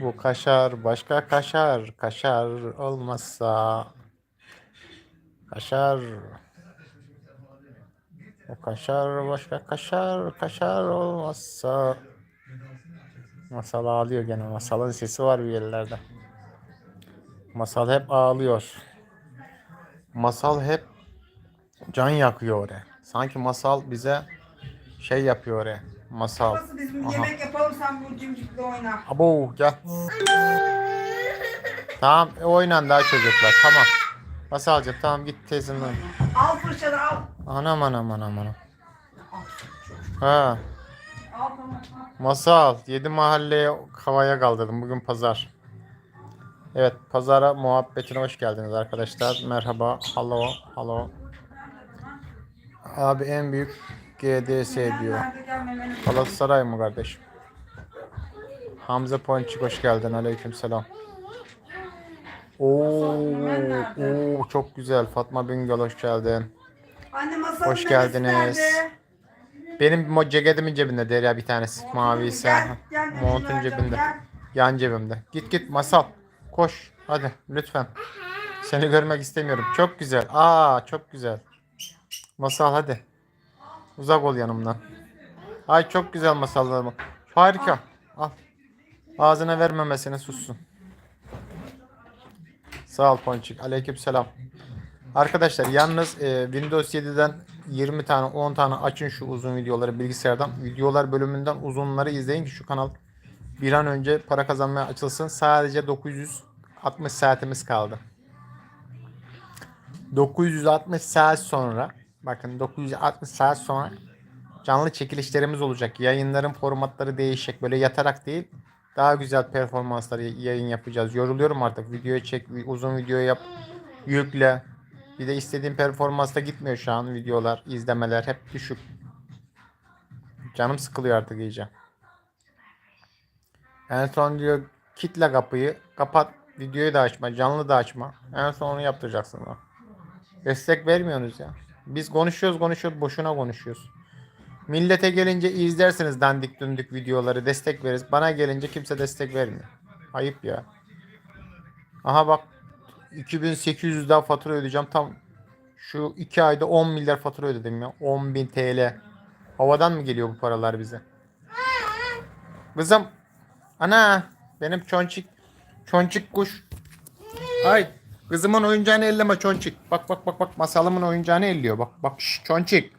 Bu kaşar başka kaşar. Kaşar olmazsa kaşar. Bu kaşar başka kaşar. Kaşar olmazsa. Masal ağlıyor gene. Masalın sesi var bir yerlerde. Masal hep ağlıyor. Masal hep can yakıyor oraya. Sanki masal bize şey yapıyor oraya. Masal. Nasıl biz Aha. yemek yapalım sen bu cimcikle oyna. Abo gel. Tamam oynan daha çocuklar tamam. Masalcığım tamam git teyzenin. Al fırçanı al. Anam anam anam anam. Ha Al tamam. al. masal yedi mahalleye havaya kaldırdım bugün pazar. Evet pazara muhabbetine hoş geldiniz arkadaşlar. Merhaba. Hello. Hello. Abi en büyük GDS diyor. Galatasaray mı kardeşim? Hamza Ponçik hoş geldin. Aleyküm selam. Oo, oo, çok güzel. Fatma Bingöl hoş geldin. Hoş geldiniz. Benim ceketimin cebinde Derya bir tanesi. Mavi ise. Montun cebinde. Yan cebimde. Git git masal. Koş. Hadi lütfen. Seni görmek istemiyorum. Çok güzel. Aa çok güzel. Masal hadi. Uzak ol yanımdan. Ay çok güzel masallar. Harika. Al. Ağzına vermemesine sussun. Sağ ol Ponçik. Aleyküm selam. Arkadaşlar yalnız e, Windows 7'den 20 tane 10 tane açın şu uzun videoları bilgisayardan. Videolar bölümünden uzunları izleyin ki şu kanal bir an önce para kazanmaya açılsın. Sadece 960 saatimiz kaldı. 960 saat sonra bakın 960 saat sonra canlı çekilişlerimiz olacak. Yayınların formatları değişecek. Böyle yatarak değil daha güzel performansları yayın yapacağız. Yoruluyorum artık. Videoyu çek, uzun video yap, yükle. Bir de istediğim performansta gitmiyor şu an videolar, izlemeler hep düşük. Canım sıkılıyor artık iyice. En son diyor kitle kapıyı, kapat videoyu da açma, canlı da açma. En son onu yaptıracaksın. Destek vermiyorsunuz ya. Biz konuşuyoruz konuşuyoruz boşuna konuşuyoruz. Millete gelince izlersiniz dandik dündük videoları destek veririz. Bana gelince kimse destek vermiyor. Ayıp ya. Aha bak 2800 daha fatura ödeyeceğim. Tam şu 2 ayda 10 milyar fatura ödedim ya. 10.000 TL. Havadan mı geliyor bu paralar bize? Kızım. Ana. Benim çonçik. Çonçik kuş. Ay. Kızımın oyuncağını elleme çonçik. Bak bak bak bak masalımın oyuncağını elliyor. Bak bak şş, çonçik.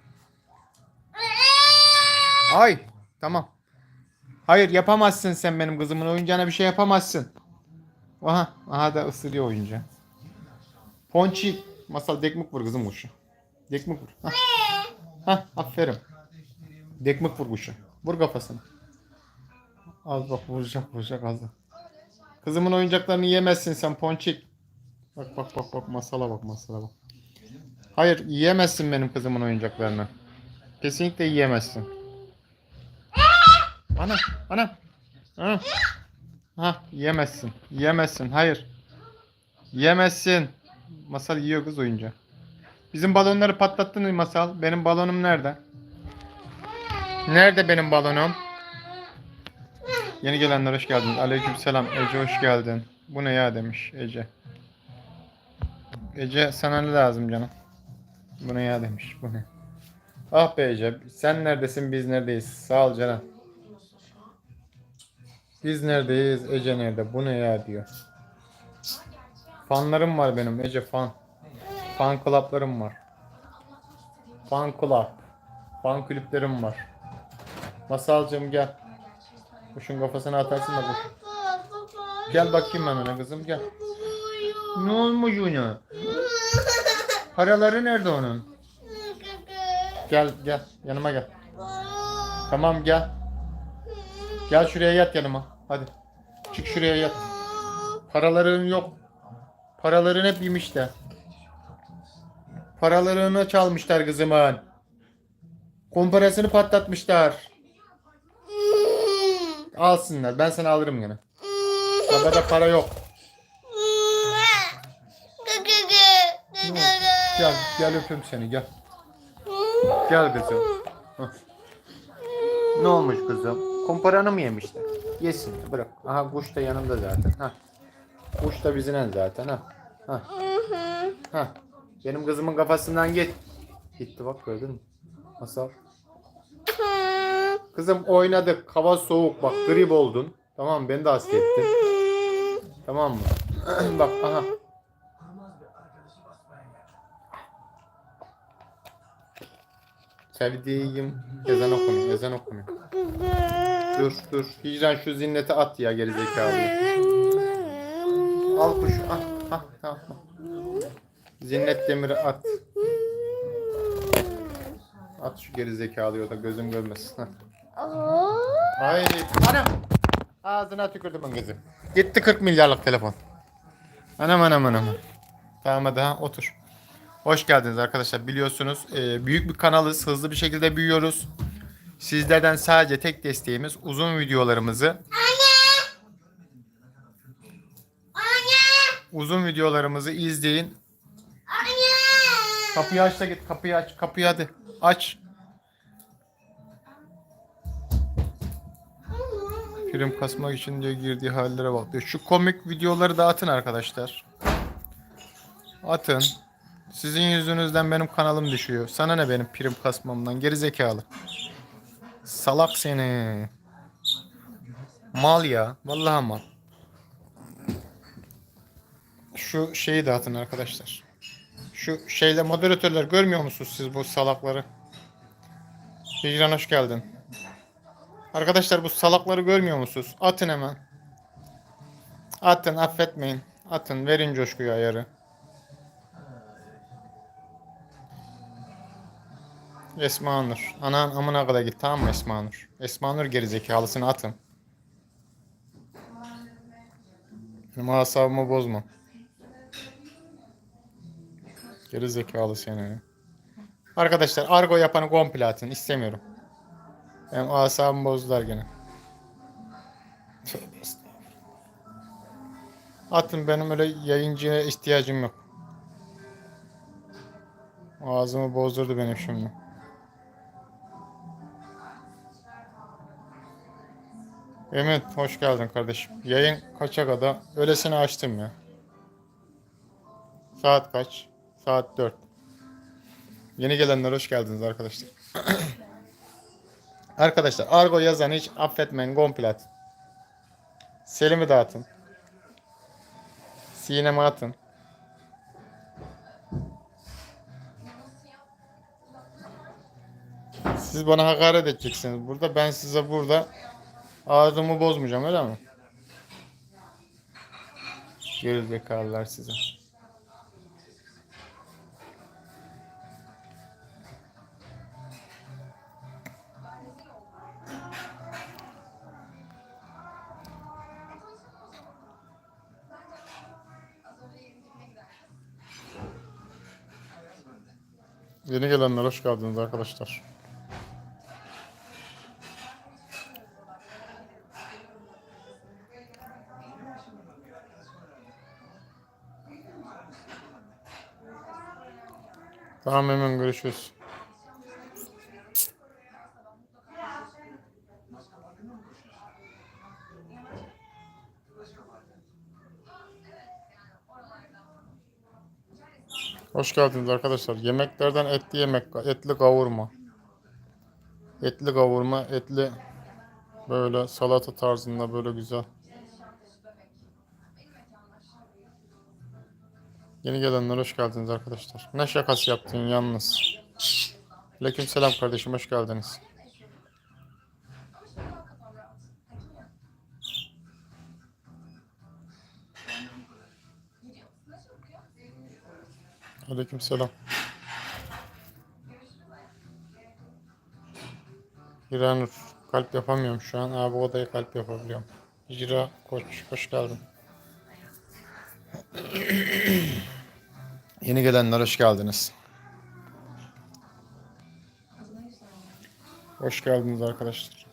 Ay. Tamam. Hayır yapamazsın sen benim kızımın oyuncağına bir şey yapamazsın. Aha. Aha da ısırıyor oyuncağı. Ponçik. Masal dekmik vur kızım kuşu. Dekmik vur. Hah. Hah aferin. Dekmik vur kuşu. Vur kafasını. Az bak vuracak vuracak az. Kızımın oyuncaklarını yemezsin sen ponçik. Bak bak bak bak masala bak masala bak. Hayır yiyemezsin benim kızımın oyuncaklarını. Kesinlikle yiyemezsin. Ana ana. Ha. Ha yiyemezsin. Yiyemezsin. Hayır. Yiyemezsin. Masal yiyor kız oyuncağı. Bizim balonları patlattın mı Masal? Benim balonum nerede? Nerede benim balonum? Yeni gelenler hoş geldiniz. Aleykümselam. Ece hoş geldin. Bu ne ya demiş Ece. Ece sana ne lazım canım? Bu ne ya demiş. Bu ne? Ah be Ece. Sen neredesin biz neredeyiz? Sağ ol canım. Biz neredeyiz? Ece nerede? Bu ne ya diyor. Fanlarım var benim Ece fan. Fan club'larım var. Fan club. Fan kulüplerim var. Masalcığım gel. Kuşun kafasına atarsın da kuş. Gel bakayım hemen kızım gel. Ne olmuş ona? Paraları nerede onun? Gel gel yanıma gel. Tamam gel. Gel şuraya yat yanıma. Hadi. Çık şuraya yat. Paraların yok. Paraların hep yemişler. Paralarını çalmışlar kızımın. Komparasını patlatmışlar. Alsınlar. Ben sana alırım yine. Babada para yok. Gel, gel öpeyim seni gel. Gel kızım. Hah. Ne olmuş kızım? Komparanı mı yemişler? Yesin bırak. Aha kuş da yanımda zaten. Ha. Kuş da bizinen zaten ha. Ha. Ha. Benim kızımın kafasından git. Gitti bak gördün mü? Masal. Kızım oynadık. Hava soğuk. Bak grip oldun. Tamam? Beni de hasta ettin. Tamam mı? bak aha. Sevdiğim ezan okunuyor. Ezan okunuyor. Dur dur. Hicran şu zinneti at ya gerizekalı. Al kuşu. Ah, ah, ah. Zinnet demiri at. At şu gerizekalıyı da gözüm görmesin. Ay anam. Ağzına tükürdüm ben kızım. Gitti 40 milyarlık telefon. Anam anam anam. Tamam hadi ha otur. Hoş geldiniz arkadaşlar. Biliyorsunuz e, büyük bir kanalız. Hızlı bir şekilde büyüyoruz. Sizlerden sadece tek desteğimiz uzun videolarımızı uzun videolarımızı izleyin. Kapıyı aç da git. Kapıyı aç. Kapıyı hadi. Aç. Prim kasmak için diye girdiği hallere bak diyor. Şu komik videoları da atın arkadaşlar. Atın. Sizin yüzünüzden benim kanalım düşüyor. Sana ne benim prim kasmamdan geri zekalı. Salak seni. Mal ya. Vallahi mal. Şu şeyi de atın arkadaşlar. Şu şeyle moderatörler görmüyor musunuz siz bu salakları? Hicran hoş geldin. Arkadaşlar bu salakları görmüyor musunuz? Atın hemen. Atın affetmeyin. Atın verin coşkuyu ayarı. Esma Nur. Anan amına kadar git tamam mı Esma Nur? Esma Nur gerizekalısını atın. Benim asabımı bozma. Gerizekalı seni. Arkadaşlar argo yapanı komple atın. istemiyorum. Benim asabımı bozdular gene. Atın benim öyle yayıncıya ihtiyacım yok. Ağzımı bozdurdu benim şimdi. Emin hoş geldin kardeşim. Yayın kaça kadar? Öylesine açtım ya. Saat kaç? Saat 4. Yeni gelenler hoş geldiniz arkadaşlar. arkadaşlar argo yazan hiç affetmeyin komplet. Selim'i dağıtın. Sinema atın. Siz bana hakaret edeceksiniz burada. Ben size burada ağzımı bozmayacağım öyle mi? Gerizekalılar size. Yeni gelenler hoş geldiniz arkadaşlar. Tamam hemen görüşürüz. Hoş geldiniz arkadaşlar. Yemeklerden etli yemek, etli kavurma. Etli kavurma, etli böyle salata tarzında böyle güzel. Yeni gelenler hoş geldiniz arkadaşlar. Ne şakası yaptın yalnız? Aleyküm selam kardeşim hoş geldiniz. Aleyküm selam. Hiranur kalp yapamıyorum şu an. Abi odaya kalp yapabiliyorum. Hicra koç hoş geldin. Yeni gelenler hoş geldiniz. Hoş geldiniz arkadaşlar.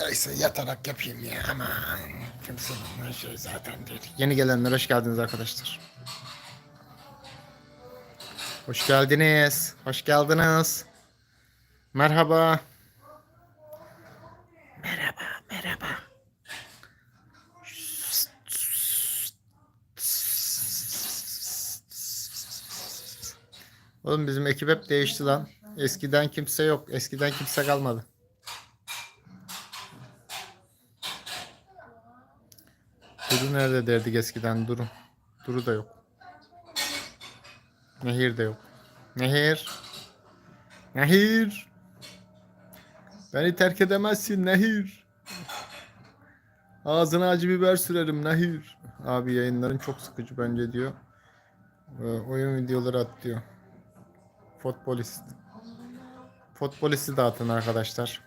Neyse yatarak yapayım ya aman. Kimsenin şey zaten değil. Yeni gelenler hoş geldiniz arkadaşlar. Hoş geldiniz. Hoş geldiniz. Merhaba. Merhaba, merhaba. Oğlum bizim ekip hep değişti lan. Eskiden kimse yok. Eskiden kimse kalmadı. Duru nerede derdik eskiden Duru. Duru da yok. Nehir de yok. Nehir. Nehir. Beni terk edemezsin Nehir. Ağzına acı biber sürerim Nehir. Abi yayınların çok sıkıcı bence diyor. Ee, oyun videoları at diyor. Futbolist. Futbolisti dağıtın arkadaşlar.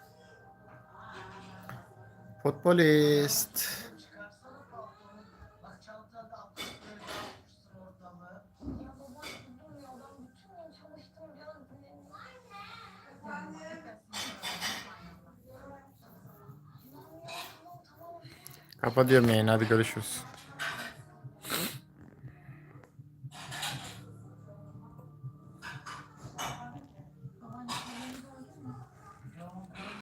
Futbolist. Kapatıyorum yayını hadi görüşürüz.